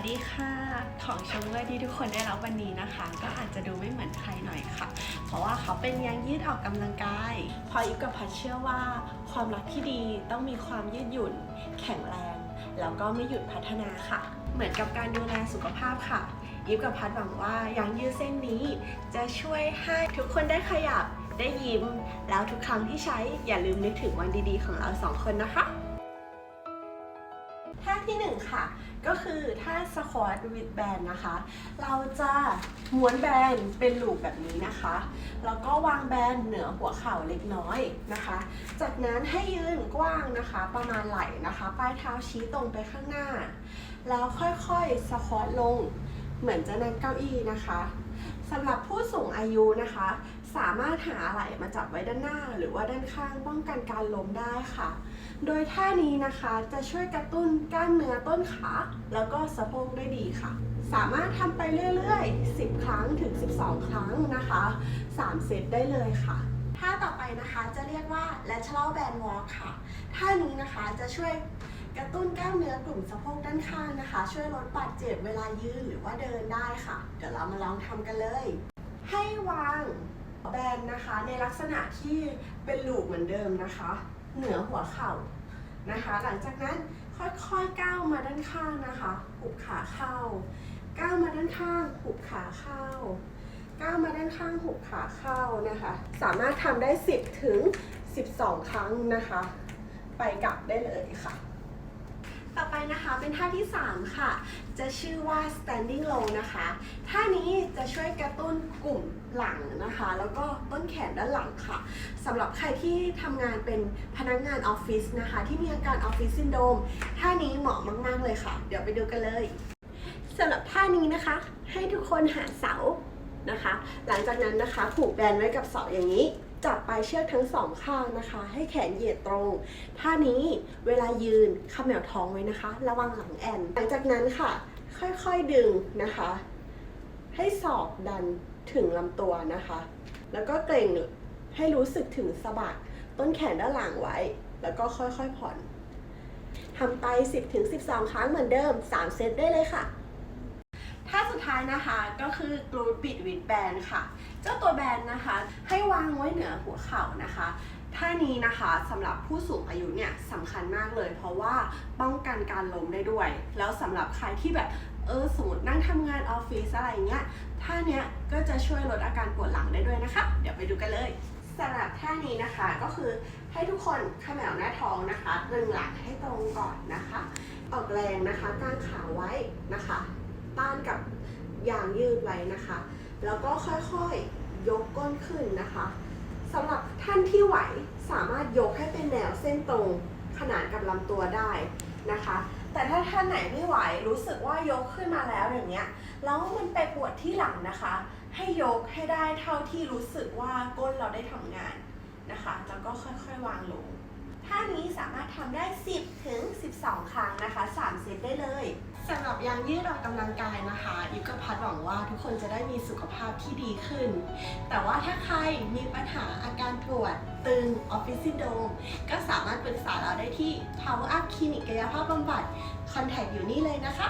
สดีค่ะ ของชมเมอร์ที่ทุกคนได้รับวันนี้นะคะ ก็อาจจะดูไม่เหมือนใครหน่อยค่ะ เพราะว่าเขาเป็นยางยืดออกกำลังกาย พออิฟกับพัดเชื่อว่า ความรักที่ดีต้องมีความยืดหยุ่น แข็งแรง แล้วก็ไม่หยุดพัฒนาค่ะ เหมือนกับการดูแลสุขภาพค่ะยิปกับพัดหวังว่ายางยืดเส้นนี้ จะช่วยให้ทุกคนได้ขยับได้ยิ้ม แล้วทุกครั้งที่ใช้อย่าลืมนึกถึงวันดีๆ ของเราสองคนนะคะ ท่าที่หนึ่งค่ะ ก็คือท่าสควอตวิดแบนนะคะ เราจะม้วนแบนเป็นลูปแบบนี้นะคะ แล้วก็วางแบนเหนือหัวเข่าเล็กน้อยนะคะ จากนั้นให้ยืนกว้างนะคะ ประมาณไหล่นะคะ ปลายเท้าชี้ตรงไปข้างหน้า แล้วค่อยๆสควอตลง เหมือนจะนั่งเก้าอี้นะคะสำหรับผู้สูงอายุนะคะ สามารถหาอะไรมาจับไว้ด้านหน้า หรือว่าด้านข้างป้องกันการล้มได้ค่ะ โดยท่านี้นะคะจะช่วยกระตุ้นกล้ามเนื้อต้นขาแล้วก็สะโพกได้ดีค่ะ สามารถทำไปเรื่อยๆ 10 ครั้งถึง 12 ครั้งนะคะ 3 เซตได้เลยค่ะท่าต่อไปนะคะจะเรียกว่า lateral band walk ค่ะ ท่านี้นะคะจะช่วย กระตุ้นกล้ามเนื้อกลุ่มสะโพกด้านข้างนะคะ ช่วยลดบาดเจ็บเวลายืนหรือว่าเดินได้ค่ะ เดี๋ยวเรามาลองทำกันเลย ให้วางแบนนะคะในลักษณะที่เป็นลูปเหมือนเดิมนะคะ เหนือหัวเข่านะคะ หลังจากนั้นค่อยๆก้าวมาด้านข้างนะคะหุบขาเข้าก้าวมาด้านข้างหุบขาเข้าก้าวมาด้านข้างหุบขาเข้านะคะ สามารถทำได้ 10 ถึง 12 ครั้งนะคะ ไปกลับได้เลยค่ะ ต่อไปนะคะเป็นท่าที่ 3 ค่ะ จะชื่อว่า standing low นะคะ ท่านี้จะช่วยกระตุ้นกลุ่มหลังนะคะ แล้วก็ต้นแขนด้านหลังค่ะสำหรับใครที่ทำงานเป็นพนักงานออฟฟิศนะคะ ที่มีอาการออฟฟิศซินโดมท่านี้เหมาะมาก ๆ เลยค่ะ เดี๋ยวไปดูกันเลยสำหรับท่านี้นะคะ ให้ทุกคนหาเสานะคะ หลังจากนั้นนะคะผูกแบนไว้กับเสาอย่างนี้ จับปลายเชือกทั้งสองข้างนะคะ ให้แขนเหยียดตรง ท่านี้เวลายืนขมแมวท้องไว้นะคะ ระวังหลังแอน หลังจากนั้นค่ะ ค่อยๆดึงนะคะ ให้ศอกดันถึงลำตัวนะคะ แล้วก็เกร็งให้รู้สึกถึงสะบักต้นแขนด้านหลังไว้ แล้วก็ค่อยๆผ่อนทำไป 10-12 ครั้งเหมือนเดิม 3 เซตได้เลยค่ะ ท้ายนะคะก็คือกรูดบิดวิดแบนค่ะ เจ้าตัวแบนนะคะ ให้วางไว้เหนือหัวเข่านะคะท่านี้นะคะสำหรับผู้สูงอายุเนี่ยสำคัญมากเลย เพราะว่าป้องกันการล้มได้ด้วย แล้วสำหรับใครที่แบบเออสมมตินั่งทำงานออฟฟิศอะไรเงี้ยท่าเนี้ยก็จะช่วยลดอาการปวดหลังได้ด้วยนะคะ เดี๋ยวไปดูกันเลยสำหรับท่านี้นะคะก็คือให้ทุกคนเขมวหน้าท้องนะคะดึงหลังให้ตรงก่อนนะคะ ออกแรงนะคะกางขาไว้นะคะ ต้านกับ ยางยืดไว้นะคะ แล้วก็ค่อยๆยกก้นขึ้นนะคะสำหรับท่านที่ไหวสามารถยกให้เป็นแนวเส้นตรงขนานกับลำตัวได้นะคะ แต่ถ้าท่านไหนไม่ไหวรู้สึกว่ายกขึ้นมาแล้วอย่างเงี้ยแล้วมันไปปวดที่หลังนะคะ ให้ยกให้ได้เท่าที่รู้สึกว่าก้นเราได้ทำงานนะคะแล้วก็ค่อยๆวางลงท่านี้สามารถทำได้ 10 ถึง 12 ครั้งนะคะ 3 เซตได้เลย สำหรับยางยืดออกกำลังกายนะคะยุกับพัดหวังว่าทุกคนจะได้มีสุขภาพที่ดีขึ้น แต่ว่าถ้าใครมีปัญหาอาการปวดตึงออฟฟิศซินโดมก็สามารถปรึกษาเราได้ที่ Power Up คลินิกกายภาพบำบัดคอนแทคอยู่นี่เลยนะคะ